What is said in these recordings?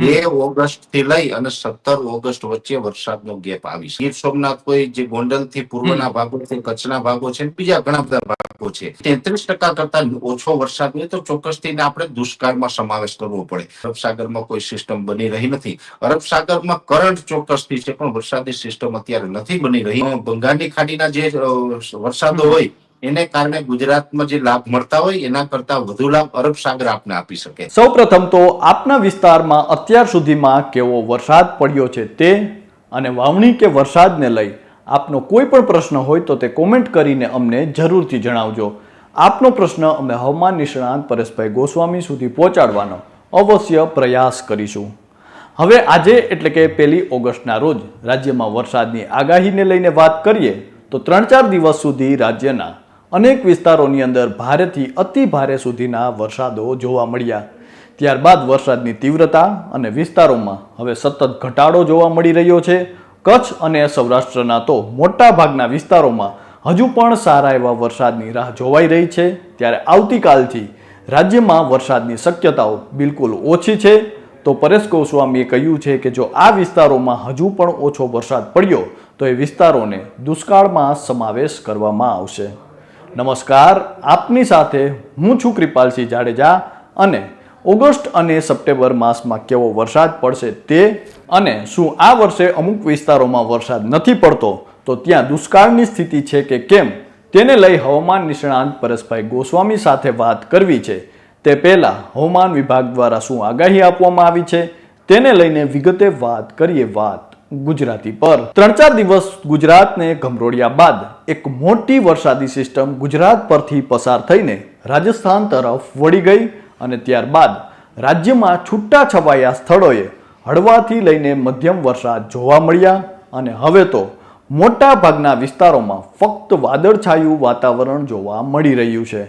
બે ઓગસ્ટથી લઈ અને સત્તર ઓગસ્ટ વચ્ચે વરસાદનો ગેપ આવી ગીર સોમનાથ કોઈ જે ગોંડલથી પૂર્વના ભાગો છે કચ્છના ભાગો છે બીજા ઘણા બધા ભાગો છે. તેત્રીસ ટકા કરતા ઓછો વરસાદ હોય તો ચોક્કસ થઈને આપણે દુષ્કાળમાં સમાવેશ કરવો પડે. અરબ સાગરમાં કોઈ સિસ્ટમ બની રહી નથી. અરબ સાગરમાં કરંટ ચોક્કસથી છે પણ વરસાદની સિસ્ટમ અત્યારે નથી બની રહી. બંગાળની ખાડીના જે વરસાદો હોય એને કારણે ગુજરાતમાં જે લાભ મળતા હોય, એના કરતા વધુ લાભ અરબ સાગર આપને આપી શકે. સૌપ્રથમ તો આપના વિસ્તારમાં અત્યાર સુધીમાં કેવો વરસાદ પડ્યો છે તે અને વાવણી કે વરસાદને લઈ આપનો કોઈ પણ પ્રશ્ન હોય તો તે કોમેન્ટ કરીને અમને જરૂરથી જણાવજો. આપનો પ્રશ્ન અમે હવામાન નિષ્ણાંત પરેશભાઈ ગોસ્વામી સુધી પહોંચાડવાનો અવશ્ય પ્રયાસ કરીશું. હવે આજે એટલે કે પહેલી ઓગસ્ટના રોજ રાજ્યમાં વરસાદની આગાહીને લઈને વાત કરીએ તો ત્રણ ચાર દિવસ સુધી રાજ્યના અનેક વિસ્તારોની અંદર ભારેથી અતિ ભારે સુધીના વરસાદો જોવા મળ્યા. ત્યારબાદ વરસાદની તીવ્રતા અને વિસ્તારોમાં હવે સતત ઘટાડો જોવા મળી રહ્યો છે. કચ્છ અને સૌરાષ્ટ્રના તો મોટા ભાગના વિસ્તારોમાં હજુ પણ સારા એવા વરસાદની રાહ જોવાઈ રહી છે. ત્યારે આવતીકાલથી રાજ્યમાં વરસાદની શક્યતાઓ બિલકુલ ઓછી છે. તો પરેશ ગોસ્વામીએ કહ્યું છે કે જો આ વિસ્તારોમાં હજુ પણ ઓછો વરસાદ પડ્યો, તો એ વિસ્તારોને દુષ્કાળમાં સમાવેશ કરવામાં આવશે. નમસ્કાર, આપની સાથે હું છું કૃપાલસિંહ જાડેજા અને ઓગસ્ટ અને સપ્ટેમ્બર માસમાં કેવો વરસાદ પડશે તે અને શું આ વર્ષે અમુક વિસ્તારોમાં વરસાદ નથી પડતો, તો ત્યાં દુષ્કાળની સ્થિતિ છે કે કેમ તેને લઈ હવામાન નિષ્ણાંત પરેશભાઈ ગોસ્વામી સાથે વાત કરવી છે. તે પહેલાં હવામાન વિભાગ દ્વારા શું આગાહી આપવામાં આવી છે તેને લઈને વિગતે વાત કરીએ વાત ગુજરાતી પર. ત્રણ ચાર દિવસ ગુજરાતને ગમરોળ્યા બાદ એક મોટી વરસાદી સિસ્ટમ ગુજરાત પરથી પસાર થઈને રાજસ્થાન તરફ વળી ગઈ અને ત્યારબાદ રાજ્યમાં છૂટા છવાયા સ્થળોએ હળવાથી લઈને મધ્યમ વરસાદ જોવા મળ્યા અને હવે તો મોટા ભાગના વિસ્તારોમાં ફક્ત વાદળછાયું વાતાવરણ જોવા મળી રહ્યું છે.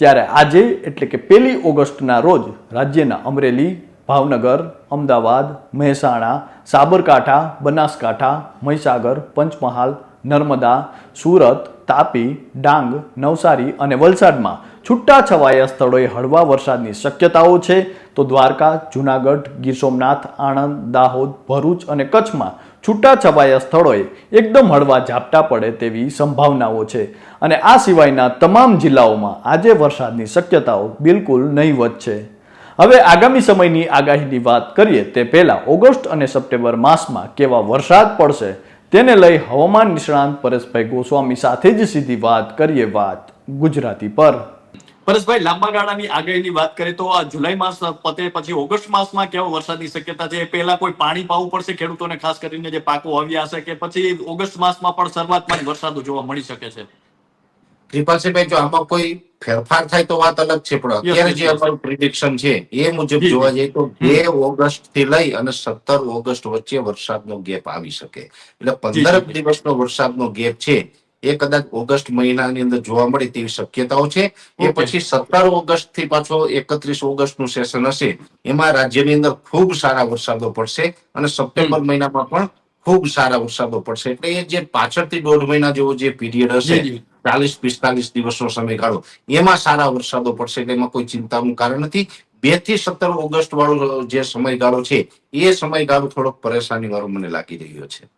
ત્યારે આજે એટલે કે પહેલી ઓગસ્ટના રોજ રાજ્યના અમરેલી, ભાવનગર, અમદાવાદ, મહેસાણા, સાબરકાંઠા, બનાસકાંઠા, મહીસાગર, પંચમહાલ નર્મદા, સુરત, તાપી, ડાંગ, નવસારી અને વલસાડમાં છૂટા છવાયા સ્થળોએ હળવા વરસાદની શક્યતાઓ છે. તો દ્વારકા, જુનાગઢ, ગીર સોમનાથ, આણંદ, દાહોદ, ભરૂચ અને કચ્છમાં છૂટા છવાયા સ્થળોએ એકદમ હળવા ઝાપટા પડે તેવી સંભાવનાઓ છે. અને આ સિવાયના તમામ જિલ્લાઓમાં આજે વરસાદની શક્યતાઓ બિલકુલ નહીવત છે. હવે આગામી સમયની આગાહીની વાત કરીએ તે પહેલાં ઓગસ્ટ અને સપ્ટેમ્બર માસમાં કેવા વરસાદ પડશે તેને લઈ હવામાન નિષ્ણાંત પરેશભાઈ ગોસ્વામી સાથે જ સીધી વાત કરીએ વાત ગુજરાતી પર. પરેશભાઈ લાંબા ગાળાની આગાહીની વાત કરીએ તો આ જુલાઈ માસ પતે પછી ઓગસ્ટ માસમાં કેવો વરસાદની શક્યતા છે? પહેલા કોઈ પાણી પાવું પડશે ખેડૂતોને ખાસ કરીને જે પાકો આવ્યા હશે કે પછી ઓગસ્ટ માસમાં પણ શરૂઆતમાં જ વરસાદો જોવા મળી શકે છે? કૃપાલસિંહભાઈ જો આમાં કોઈ ફેરફાર થાય તો વાત અલગ છે પણ અત્યારે જે અમારું પ્રિડિક્શન છે એ મુજબ જોવા જઈએ તો બે ઓગસ્ટથી લઈ અને સત્તર ઓગસ્ટ વચ્ચે વરસાદનો ગેપ આવી શકે. એટલે પંદર દિવસનો વરસાદનો ગેપ છે એ કદાચ ઓગસ્ટ મહિનાની અંદર જોવા મળે તેવી શક્યતાઓ છે. એ પછી સત્તર ઓગસ્ટથી પાછો એકત્રીસ ઓગસ્ટનું સેશન હશે એમાં રાજ્યની અંદર ખૂબ સારા વરસાદો પડશે અને સપ્ટેમ્બર મહિનામાં પણ ખૂબ સારા વરસાદો પડશે. એટલે એ જે પાછળથી દોઢ મહિના જેવો જે પીરિયડ હશે. ચાલીસ પિસ્તાલીસ દિવસનો સમયગાળો એમાં સારા વરસાદો પડશે એમાં કોઈ ચિંતાનું કારણ નથી. બેથી સત્તર ઓગસ્ટ વાળો જે સમયગાળો છે, એ સમયગાળો થોડોક પરેશાની વાળો મને લાગી રહ્યો છે.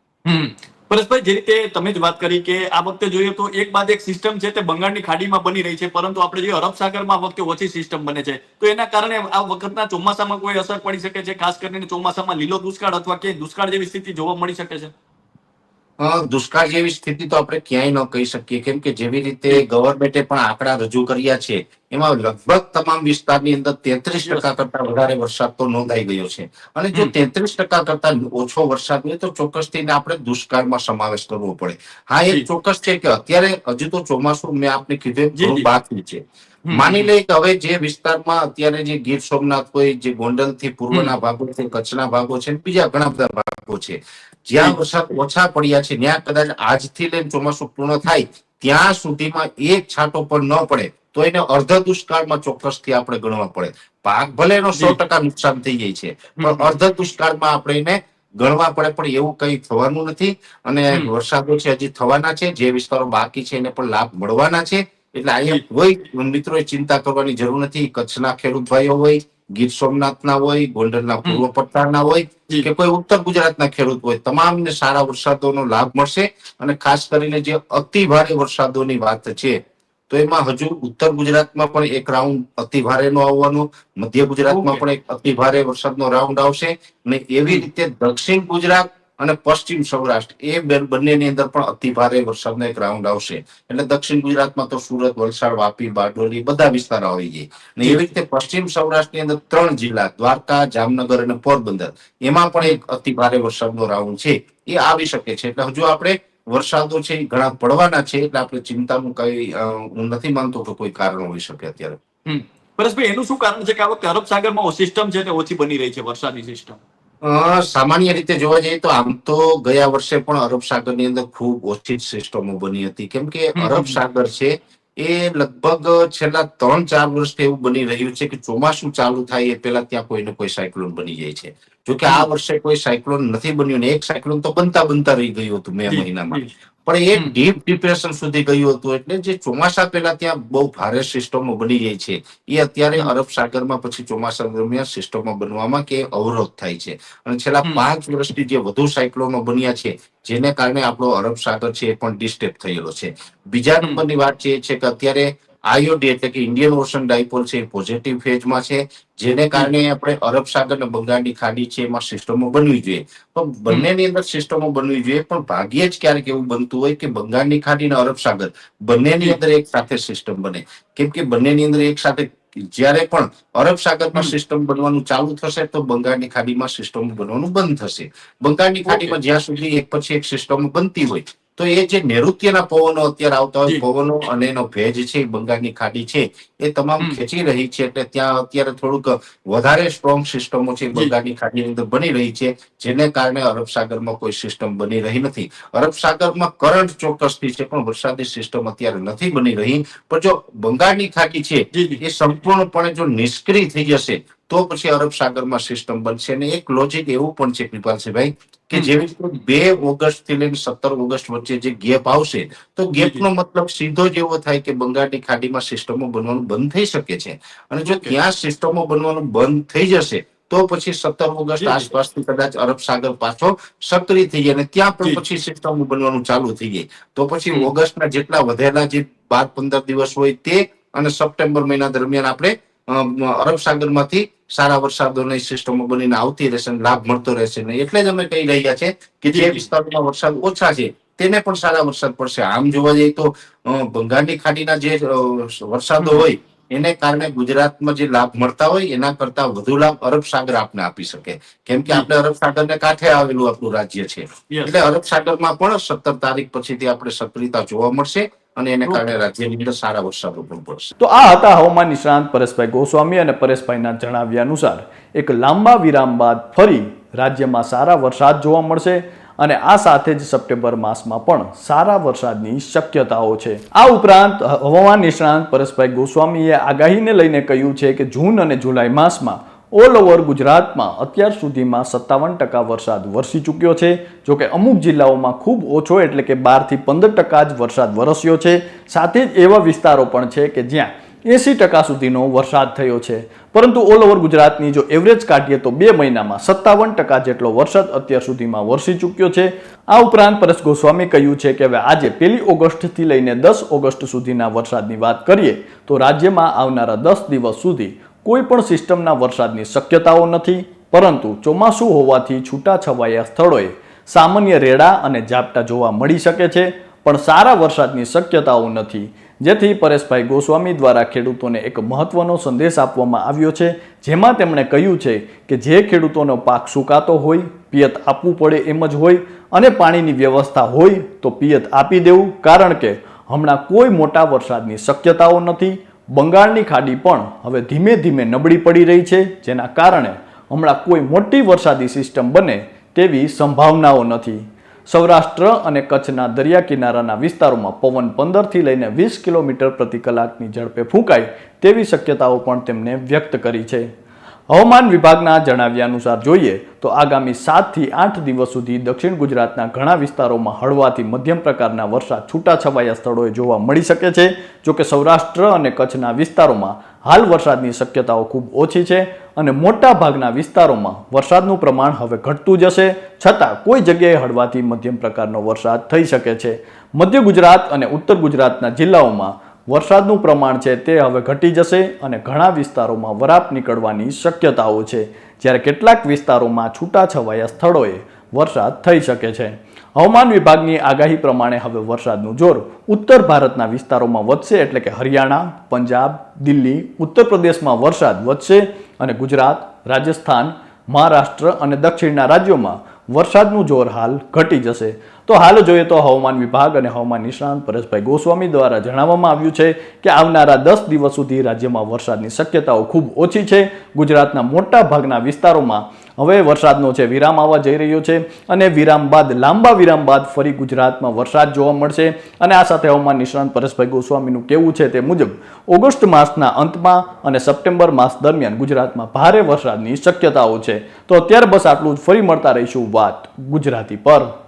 પરેશભાઈ, જે રીતે તમે જ વાત કરી કે આ વખતે જોઈએ તો એક બાદ એક સિસ્ટમ છે તે બંગાળની ખાડીમાં બની રહી છે, પરંતુ આપણે જોઈએ અરબ સાગરમાં આ વખતે ઓછી સિસ્ટમ બને છે. તો એના કારણે આ વખતના ચોમાસામાં કોઈ અસર પડી શકે છે? ખાસ કરીને ચોમાસામાં લીલો દુષ્કાળ અથવા કે દુષ્કાળ જેવી સ્થિતિ જોવા મળી શકે છે? દુષ્કાળ જેવી સ્થિતિ તો આપણે ક્યાંય ન કહી શકીએ. કેમ કે જેવી રીતે ગવર્મેન્ટે પણ આંકડા રજૂ કર્યા છે એમાં લગભગ તમામ વિસ્તારની અંદર તેત્રીસ ટકા કરતા વધારે વરસાદ તો નોંધાઈ ગયો છે. અને જો તેત્રીસ ટકા કરતા ઓછો વરસાદ હોય તો ચોક્કસ થઈને આપણે દુષ્કાળમાં સમાવેશ કરવો પડે. હા એ ચોક્કસ છે કે અત્યારે હજુ તો ચોમાસું મેં આપને કીધું. બાકી છે. માની લઈએ કે હવે જે વિસ્તારમાં અત્યારે જે ગીર સોમનાથ હોય જે ગોંડલથી પૂર્વના ભાગો છે કચ્છના ભાગો છે બીજા ઘણા બધા ભાગો છે. જ્યાં. વરસાદ ઓછા પડ્યા છે ત્યાં કદાચ આજથી લઈને ચોમાસું પૂર્ણ થાય ત્યાં સુધીમાં એક છાંટો પણ ન પડે તો એને અર્ધ દુષ્કાળમાં ચોક્કસથી આપણે ગણવા પડે. પાક ભલે એનો સો ટકા નુકસાન થઈ જાય છે પણ અર્ધ દુષ્કાળમાં આપણે એને ગણવા પડે પણ એવું કઈ થવાનું નથી. અને વરસાદો છે હજી થવાના છે જે વિસ્તારો બાકી છે એને પણ લાભ મળવાના છે. એટલે અહીંયા કોઈ મિત્રોએ ચિંતા કરવાની જરૂર નથી કચ્છના ખેડૂત ભાઈઓ હોય ગીર સોમનાથના હોય ગોંડલના પૂર્વ પટ્ટાના હોય કે કોઈ ઉત્તર ગુજરાતના ખેડૂત હોય તમામને સારા વરસાદોનો લાભ મળશે અને ખાસ કરીને જે અતિ ભારે વરસાદોની વાત છે તો એમાં હજુ ઉત્તર ગુજરાતમાં પણ એક રાઉન્ડ અતિ ભારેનો આવવાનો મધ્ય ગુજરાતમાં પણ એક અતિ ભારે વરસાદનો રાઉન્ડ આવશે અને એવી રીતે દક્ષિણ ગુજરાત અને પશ્ચિમ સૌરાષ્ટ્ર, એ બંનેની અંદર પણ અતિ ભારે વરસાદનો એક રાઉન્ડ આવશે. એટલે દક્ષિણ ગુજરાતમાં તો સુરત, વલસાડ, વાપી, બારડોલી બધા વિસ્તારો આવી ગયા. અને એવી રીતે પશ્ચિમ સૌરાષ્ટ્રની અંદર ત્રણ જિલ્લા, દ્વારકા, જામનગર અને પોરબંદર, એમાં પણ એક અતિ ભારે વરસાદનો રાઉન્ડ છે. એ આવી શકે છે. એટલે હજુ આપણે વરસાદો છે ઘણા પડવાના છે, એટલે આપણે ચિંતાનું કઈ હું નથી માનતો કે કોઈ કારણ હોઈ શકે અત્યારે. પરેશભાઈ, એનું શું કારણ છે કે આ વખતે અરબ સાગરમાં સિસ્ટમ છે તે ઓછી બની રહી છે, વરસાદની સિસ્ટમ સામાન્ય રીતે જોવા જઈએ તો આમ તો ગયા વર્ષે પણ અરબ સાગરની અંદર ખૂબ ઓછી સિસ્ટમો બની હતી કેમ કે. અરબ સાગર છે એ લગભગ છેલ્લા ત્રણ ચાર વર્ષથી એવું બની રહ્યું છે કે ચોમાસું ચાલુ થાય એ પહેલા ત્યાં કોઈ ને કોઈ સાયક્લોન બની જાય છે જો કે આ વર્ષે કોઈ સાયક્લોન નથી બન્યું ને એક સાયક્લોન તો બનતા બનતા રહી ગયું હતું મે મહિનામાં. પણ એ ડીપ ડિપ્રેશન સુધી ગયું હતું એટલે જે ચોમાસા પહેલા ત્યાં બહુ ભારે સિસ્ટમો બની જાય છે. એ અત્યારે અરબ સાગરમાં પછી ચોમાસા દરમિયાન સિસ્ટમો બનવામાં કે અવરોધ થાય છે. અને છેલ્લા પાંચ વર્ષથી જે વધુ સાયક્લોનો બન્યા છે જેને કારણે આપણો અરબ સાગર છે એ પણ ડિસ્ટર્બ થયેલો છે. બીજા નંબરની વાત એ છે કે અત્યારે આઈઓડી એટલે કે ઇન્ડિયન ઓશન ડાયપોલ છે એ પોઝિટિવ ફેઝમાં છે જેને કારણે આપણે અરબ સાગર અને બંગાળની ખાડી છે એમાં સિસ્ટમો બનવી જોઈએ. તો બંનેની અંદર સિસ્ટમો બનવી જોઈએ પણ ભાગ્યે જ ક્યારેક એવું બનતું હોય કે બંગાળની ખાડી અને અરબ સાગર બંનેની અંદર એક સાથે સિસ્ટમ બને. કેમ કે બંનેની અંદર એક સાથે જ્યારે પણ અરબ સાગરમાં સિસ્ટમ બનવાનું ચાલુ થશે તો બંગાળની ખાડીમાં સિસ્ટમ બનવાનું બંધ થશે. બંગાળની ખાડીમાં જ્યાં સુધી એક પછી એક સિસ્ટમ બનતી હોય તો એ જે નૈઋત્યના પવનો અત્યારે આવતા હોય પવનો અને એનો ભેજ છે બંગાળની ખાડી છે એ તમામ ખેંચી રહી છે એટલે ત્યાં અત્યારે થોડુંક વધારે સ્ટ્રોંગ સિસ્ટમો છે બંગાળની ખાડીની અંદર બની રહી છે જેને કારણે અરબ સાગરમાં કોઈ સિસ્ટમ બની રહી નથી. અરબ સાગરમાં કરંટ ચોક્કસથી છે પણ વરસાદી સિસ્ટમ અત્યારે નથી બની રહી. પણ જો બંગાળની ખાડી છે એ સંપૂર્ણપણે જો નિષ્ક્રિય થઈ જશે તો પછી અરબ સાગરમાં સિસ્ટમ બનશે. અને એક લોજિક એવું પણ છે કૃપાલસિંહભાઈ કે જેવી રીતે બે ઓગસ્ટથી લઈને સત્તર ઓગસ્ટ વચ્ચે જે ગેપ આવશે તો ગેપનો મતલબ સીધો જ એવો થાય કે બંગાળની ખાડીમાં સિસ્ટમો બનવાનું બંધ થઈ શકે છે. અને જો ત્યાં સિસ્ટમો બનવાનું બંધ થઈ જશે તો પછી સત્તર ઓગસ્ટ. આસપાસથી કદાચ અરબ સાગર પાછો સક્રિય થઈ જાય અને ત્યાં પણ પછી સિસ્ટમ બનવાનું ચાલુ થઈ જાય. તો પછી. ઓગસ્ટના જેટલા વધેલા જે બાર પંદર દિવસ હોય તે અને સપ્ટેમ્બર મહિના દરમિયાન આપણે અરબ સાગરમાંથી સારા વરસાદોની સિસ્ટમો બનીને આવતી રહેશે લાભ મળતો રહેશે ને એટલે જ અમે કહી રહ્યા છે કે જે. વિસ્તારોમાં વરસાદ ઓછા છે તેને પણ સારા વરસાદ પડશે. આમ જોવા જઈએ તો બંગાળની ખાડીના જે વરસાદો હોય એને કારણે ગુજરાતમાં જે લાભ મળતા હોય એના કરતા વધુ લાભ અરબ સાગર આપને આપી શકે. કેમ કે આપણે અરબ સાગરને કાંઠે આવેલું આપણું રાજ્ય છે. એટલે અરબ સાગરમાં પણ સત્તર તારીખ પછીથી આપણે સક્રિયતા જોવા મળશે. અને એને કારણે રાજ્યની અંદર સારા વરસાદો પણ પડશે. તો આ હતા હવામાન નિષ્ણાંત પરેશભાઈ ગોસ્વામી અને પરેશભાઈના જણાવ્યા અનુસાર એક લાંબા વિરામ બાદ ફરી રાજ્યમાં સારા વરસાદ જોવા મળશે અને આ સાથે જ સપ્ટેમ્બર માસમાં પણ સારા વરસાદની શક્યતાઓ છે. આ ઉપરાંત હવામાન નિષ્ણાંત પરેશભાઈ ગોસ્વામીએ આગાહીને લઈને કહ્યું છે કે જૂન અને જુલાઈ માસમાં ઓલ ઓવર ગુજરાતમાં અત્યાર સુધીમાં સત્તાવન ટકા વરસાદ વરસી ચૂક્યો છે. જોકે અમુક જિલ્લાઓમાં ખૂબ ઓછો એટલે કે બારથી પંદર ટકા જ વરસાદ વરસ્યો છે. સાથે જ એવા વિસ્તારો પણ છે કે જ્યાં એસી ટકા સુધીનો વરસાદ થયો છે. પરંતુ ઓલ ઓવર ગુજરાતની જો એવરેજ કાઢીએ તો બે મહિનામાં સત્તાવન ટકા જેટલો વરસાદ અત્યાર સુધીમાં વરસી ચૂક્યો છે. આ ઉપરાંત પરેશ ગોસ્વામી કહ્યું છે કે હવે આજે પહેલી ઓગસ્ટથી લઈને દસ ઓગસ્ટ સુધીના વરસાદની વાત કરીએ તો રાજ્યમાં આવનારા દસ દિવસ સુધી કોઈ પણ સિસ્ટમના વરસાદની શક્યતાઓ નથી, પરંતુ ચોમાસું હોવાથી છૂટાછવાયા સ્થળોએ સામાન્ય રેડા અને ઝાપટા જોવા મળી શકે છે, પણ સારા વરસાદની શક્યતાઓ નથી. જેથી પરેશભાઈ ગોસ્વામી દ્વારા ખેડૂતોને એક મહત્વનો સંદેશ આપવામાં આવ્યો છે, જેમાં તેમણે કહ્યું છે કે જે ખેડૂતોનો પાક સુકાતો હોય, પિયત આપવું પડે એમ જ હોય, અને પાણીની વ્યવસ્થા હોય તો પિયત આપી દેવું, કારણ કે હમણાં કોઈ મોટા વરસાદની શક્યતાઓ નથી બંગાળની ખાડી પણ હવે ધીમે ધીમે નબળી પડી રહી છે, જેના કારણે હમણાં કોઈ મોટી વરસાદી સિસ્ટમ બને તેવી સંભાવનાઓ નથી. સૌરાષ્ટ્ર અને કચ્છના દરિયા કિનારાના વિસ્તારોમાં પવન પંદરથી લઈને વીસ કિલોમીટર પ્રતિ કલાકની ઝડપે ફૂંકાય તેવી શક્યતાઓ પણ તેમણે વ્યક્ત કરી છે. હવામાન વિભાગના જણાવ્યા અનુસાર જોઈએ તો આગામી સાતથી આઠ દિવસ સુધી દક્ષિણ ગુજરાતના ઘણા વિસ્તારોમાં હળવાથી મધ્યમ પ્રકારના વરસાદ છૂટાછવાયા સ્થળોએ જોવા મળી શકે છે. જોકે સૌરાષ્ટ્ર અને કચ્છના વિસ્તારોમાં હાલ વરસાદની શક્યતાઓ ખૂબ ઓછી છે અને મોટા ભાગના વિસ્તારોમાં વરસાદનું પ્રમાણ હવે ઘટતું જશે. છતાં કોઈ જગ્યાએ હળવાથી મધ્યમ પ્રકારનો વરસાદ થઈ શકે છે. મધ્ય ગુજરાત અને ઉત્તર ગુજરાતના જિલ્લાઓમાં વરસાદનું પ્રમાણ છે તે હવે ઘટી જશે અને ઘણા વિસ્તારોમાં વરાપ નીકળવાની શક્યતાઓ છે. જ્યારે કેટલાક વિસ્તારોમાં છૂટાછવાયા સ્થળોએ વરસાદ થઈ શકે છે. હવામાન વિભાગની આગાહી પ્રમાણે હવે વરસાદનું જોર ઉત્તર ભારતના વિસ્તારોમાં વધશે એટલે કે હરિયાણા, પંજાબ, દિલ્હી, ઉત્તર પ્રદેશમાં વરસાદ વધશે અને ગુજરાત, રાજસ્થાન, મહારાષ્ટ્ર અને દક્ષિણના રાજ્યોમાં વરસાદનું જોર હાલ ઘટી જશે. તો હાલ જોઈએ તો હવામાન વિભાગ અને હવામાન નિષ્ણાંત પરેશભાઈ ગોસ્વામી દ્વારા જણાવવામાં આવ્યું છે કે આવનારા દસ દિવસ સુધી રાજ્યમાં વરસાદની શક્યતાઓ ખૂબ ઓછી છે. ગુજરાતના મોટા ભાગના વિસ્તારોમાં હવે વરસાદનો છે વિરામ આવવા જઈ રહ્યો છે અને વિરામ બાદ, લાંબા વિરામ બાદ ફરી ગુજરાતમાં વરસાદ જોવા મળશે. અને આ સાથે હવામાન નિષ્ણાંત પરેશભાઈ ગોસ્વામીનું કેવું છે તે મુજબ, ઓગસ્ટ માસના અંતમાં અને સપ્ટેમ્બર માસ દરમિયાન ગુજરાતમાં ભારે વરસાદની શક્યતાઓ છે. તો અત્યારે બસ આટલું જ. ફરી મળતા રહીશું વાત ગુજરાતી પર.